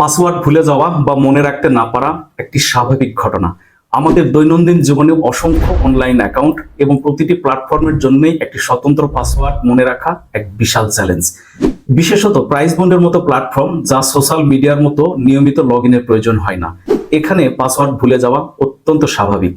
Password ভুলে যাওয়া বা মনে রাখতে না পারা একটি স্বাভাবিক ঘটনা। আমাদের দৈনন্দিন জীবনে অসংখ্য অনলাইন অ্যাকাউন্ট এবং প্রতিটি প্ল্যাটফর্মের জন্যই একটি স্বতন্ত্র পাসওয়ার্ড মনে রাখা এক বিশাল চ্যালেঞ্জ বিশেষত প্রাইস বন্ডের মতো প্ল্যাটফর্ম যা সোশ্যাল মিডিয়ার মতো নিয়মিত লগ ইনের প্রয়োজন হয় না। এখানে পাসওয়ার্ড ভুলে যাওয়া অত্যন্ত স্বাভাবিক।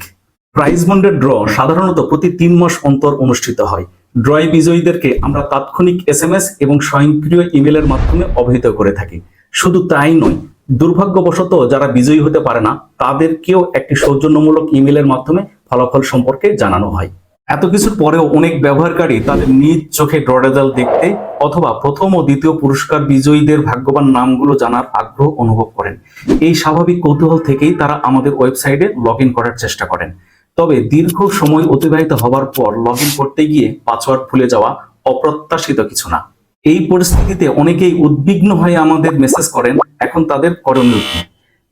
প্রাইজ বন্ডের ড্র সাধারণত প্রতি তিন মাস অন্তর অনুষ্ঠিত হয়। ড্রয় বিজয়ীদেরকে আমরা তাৎক্ষণিক এস এবং স্বয়ংক্রিয় ইমেলের মাধ্যমে অবহিত করে থাকি। শুধু তাই নয়, দুর্ভাগ্যবশত যারা বিজয়ী হতে পারে না, তাদেরকেও একটি সৌজন্যমূলক ইমেলের মাধ্যমে ফলাফল সম্পর্কে জানানো হয়। এত কিছুর পরেও অনেক ব্যবহারকারী তাদের নিজ চোখে ড্র রেজাল্ট দেখতে অথবা প্রথম ও দ্বিতীয় পুরস্কার বিজয়ীদের ভাগ্যবান নামগুলো জানার আগ্রহ অনুভব করেন। এই স্বাভাবিক কৌতূহল থেকেই তারা আমাদের ওয়েবসাইটে লগ করার চেষ্টা করেন। তবে দীর্ঘ সময় অতিবাহিত হবার পর লগ করতে গিয়ে পাসওয়ার্ড ভুলে যাওয়া অপ্রত্যাশিত কিছু না। এই পরিস্থিতিতে অনেকেই উদ্বিগ্ন হয়ে আমাদের মেসেজ করেন, এখন তাদের করণীয় কি?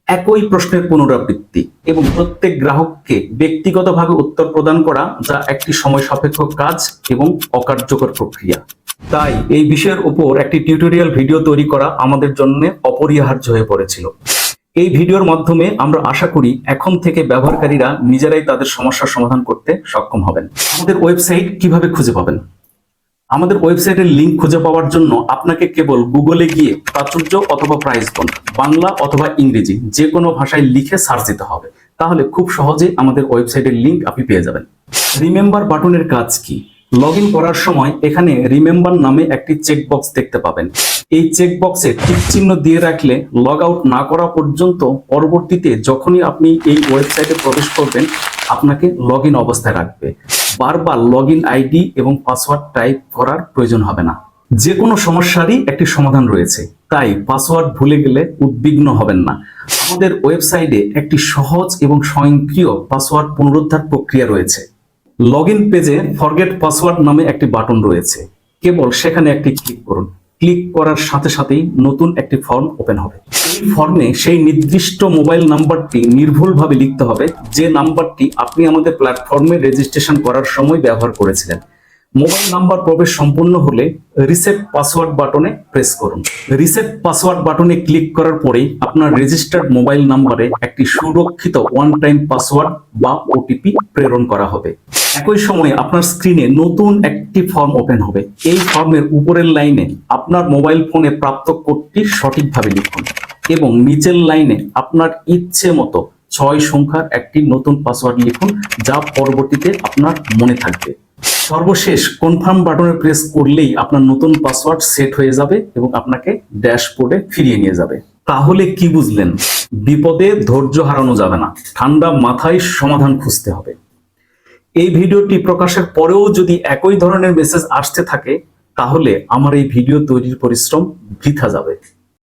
একই প্রশ্নের পুনরাবৃত্তি এবং প্রত্যেক গ্রাহককে ব্যক্তিগতভাবে উত্তর প্রদান করা যা একটি সময় সাপেক্ষ কাজ এবং অকার্যকর প্রক্রিয়া। তাই এই বিষয়ের উপর একটি টিউটোরিয়াল ভিডিও তৈরি করা আমাদের জন্য অপরিহার্য হয়ে পড়েছিল। এই ভিডিওর মাধ্যমে আমরা আশা করি এখন থেকে ব্যবহারকারীরা নিজেরাই তাদের সমস্যার সমাধান করতে সক্ষম হবেন। আমাদের ওয়েবসাইট কীভাবে খুঁজে পাবেন? আমাদের ওয়েবসাইটের লিংক খুঁজে পাওয়ার জন্য আপনাকে কেবল গুগলে গিয়ে প্রাচুর্য অথবা প্রাইস বন্ড বাংলা অথবা ইংরেজি যে কোনো ভাষায় লিখে সার্চ দিতে হবে। তাহলে খুব সহজে আমাদের ওয়েবসাইটের লিংক আপনি পেয়ে যাবেন। রিমেম্বার বাটনের কাজ কি? লগ করার সময় এখানে রিমেম্বার নামে একটি চেকবক্স দেখতে পাবেন। এই চেকবক্সে টিক চিহ্ন দিয়ে রাখলে লগ আউট না করা পর্যন্ত পরবর্তীতে যখনই আপনি এই ওয়েবসাইটে প্রবেশ করবেন, আপনাকে লগ অবস্থায় রাখবে। বারবার লগ আইডি এবং পাসওয়ার্ড টাইপ করার প্রয়োজন হবে না। যে কোনো সমস্যারই একটি সমাধান রয়েছে। তাই পাসওয়ার্ড ভুলে গেলে উদ্বিগ্ন হবেন না। আমাদের ওয়েবসাইটে একটি সহজ এবং স্বয়ংক্রিয় পাসওয়ার্ড পুনরুদ্ধার প্রক্রিয়া রয়েছে। লগ পেজে ফরগেট পাসওয়ার্ড নামে একটি বাটন রয়েছে। কেবল সেখানে একটি ক্লিক করুন। ক্লিক করার সাথে সাথেই নতুন একটি ফর্ম ওপেন হবে। ফর্মে সেই নির্দিষ্ট মোবাইল নাম্বারটি নির্ভুলভাবে লিখতে হবে। যে নাম্বারটি আপনি আমাদের প্ল্যাটফর্মে রেজিস্ট্রেশন করার সময় ব্যবহার করেছিলেন। মোবাইল নাম্বার প্রবেশ সম্পূর্ণ হলে রিসেট পাসওয়ার্ড বাটনে প্রেস করুন। রিসেট পাসওয়ার্ড বাটনে ক্লিক করার পরেই আপনার রেজিস্টার্ড মোবাইল নাম্বারে একটি সুরক্ষিত ওয়ান টাইম পাসওয়ার্ড বা ওটিপি প্রেরণ করা হবে। একই সময়ে আপনার স্ক্রিনে নতুন একটি ফর্ম ওপেন হবে। এই ফর্মের উপরের লাইনে আপনার মোবাইল ফোনে প্রাপ্ত কোডটি সঠিকভাবে লিখুন। এবং নিচের লাইনে আপনার ইচ্ছে মতো ছয় সংখ্যার একটি নতুন পাসওয়ার্ড লিখুন, যা পরবর্তীতে আপনার মনে থাকবে। সর্বশেষ কনফার্ম বাটনে প্রেস করলেই আপনার নতুন পাসওয়ার্ড সেট হয়ে যাবে এবং আপনাকে ড্যাশবোর্ডে ফিরিয়ে নিয়ে যাবে। তাহলে কি বুঝলেন? বিপদে ধৈর্য হারানো যাবে না, ঠান্ডা মাথায় সমাধান খুঁজতে হবে। এই ভিডিওটি প্রকাশের পরেও যদি একই ধরনের মেসেজ আসতে থাকে, তাহলে আমার এই ভিডিও তৈরির পরিশ্রম বৃথা যাবে।